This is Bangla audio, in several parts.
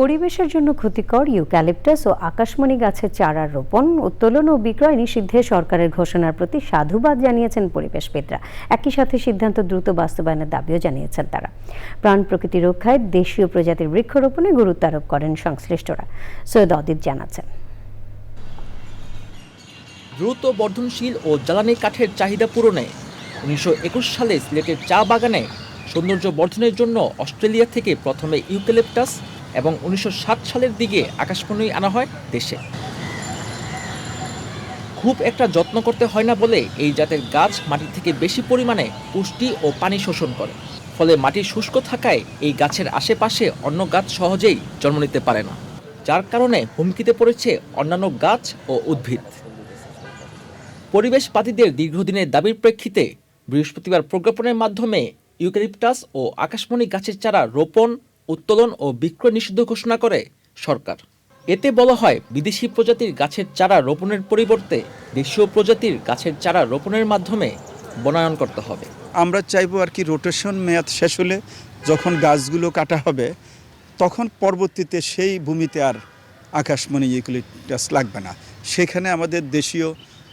পরিবেশের জন্য ক্ষতিকর ইউক্যালিপটাস ও আকাশমণি গাছের চারা রোপণ, উত্তোলন ও বিক্রয় নিষিদ্ধে সরকারের ঘোষণার প্রতি সাধুবাদ জানিয়েছেন পরিবেশবিদরা। একই সাথে সিদ্ধান্ত দ্রুত বাস্তবায়নের দাবিও জানিয়েছেন তারা। প্রাণ প্রকৃতি রক্ষায় দেশীয় প্রজাতির বৃক্ষরোপণে গুরুত্ব আরোপ করেন সংশ্লিষ্টরা, সৈয়দ অদিত জানাচ্ছেন। দ্রুত বর্ধনশীল ও জ্বালানি কাঠের চাহিদা পূরণে উনিশশো একুশ সালে সিলেটের চা বাগানে সৌন্দর্য বর্ধনের জন্য অস্ট্রেলিয়া থেকে প্রথমে ইউক্যালিপটাস এবং উনিশশো ষাট সালের দিকে আকাশমণি আনা হয় দেশে। খুব একটা যত্ন করতে হয় না বলে এই জাতের গাছ মাটি থেকে বেশি পরিমাণে পুষ্টি ও পানি শোষণ করে। ফলে মাটি শুষ্ক থাকায় এই গাছের আশেপাশে অন্য গাছ সহজেই জন্ম নিতে পারে না, যার কারণে হুমকিতে পড়েছে অন্যান্য গাছ ও উদ্ভিদ। পরিবেশবাদীদের দীর্ঘদিনের দাবির প্রেক্ষিতে বৃহস্পতিবার প্রজ্ঞাপনের মাধ্যমে ইউক্যালিপটাস ও আকাশমণি গাছের চারা রোপণ উত্তোলন ও বিক্রয় নিষিদ্ধ ঘোষণা করে সরকার। এতে বলা হয়, বিদেশি প্রজাতির গাছের চারা রোপণের পরিবর্তে দেশীয় প্রজাতির গাছের চারা রোপণের মাধ্যমে বনায়ন করতে হবে। আমরা চাইব আর কি রোটেশন মেয়াদ শেষ হলে যখন গাছগুলো কাটা হবে, তখন পরবর্তীতে সেই ভূমিতে আর আকাশমণি ইউক্লিপটাস লাগবে না। সেখানে আমাদের দেশীয়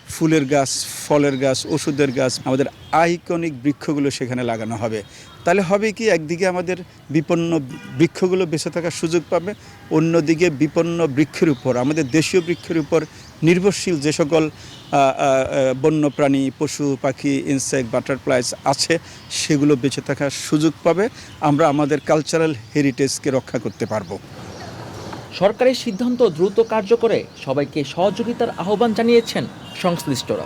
ফুলের গাছ ফলের গাছ ওষুধের গাছ আমাদের আইকনিক বৃক্ষগুলো সেখানে লাগানো হবে। তাহলে হবে কি একদিকে আমাদের বিপন্ন বৃক্ষগুলো বেঁচে থাকার সুযোগ পাবে অন্যদিকে বিপন্ন বৃক্ষের উপর আমাদের দেশীয় বৃক্ষের উপর নির্ভরশীল যে সকল আহ, বন্যপ্রাণী পশু পাখি ইনসেক্ট বাটারফ্লাইস আছে সেগুলো বেঁচে থাকার সুযোগ পাবে। আমরা আমাদের কালচারাল হেরিটেজকে রক্ষা করতে পারব। সরকারের সিদ্ধান্ত দ্রুত কার্যকরে সবাইকে সহযোগিতার আহ্বান জানিয়েছেন সংশ্লিষ্টরা।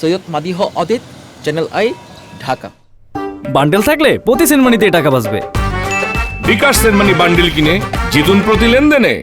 Syed Madih Adit channel I Dhaka. Bundle থাকলে প্রতি সেনমানিতে টাকা বাঁচবে। বিকাশ সেনমানি বান্ডেল কিনে জিতুন প্রতি লেনদেনে।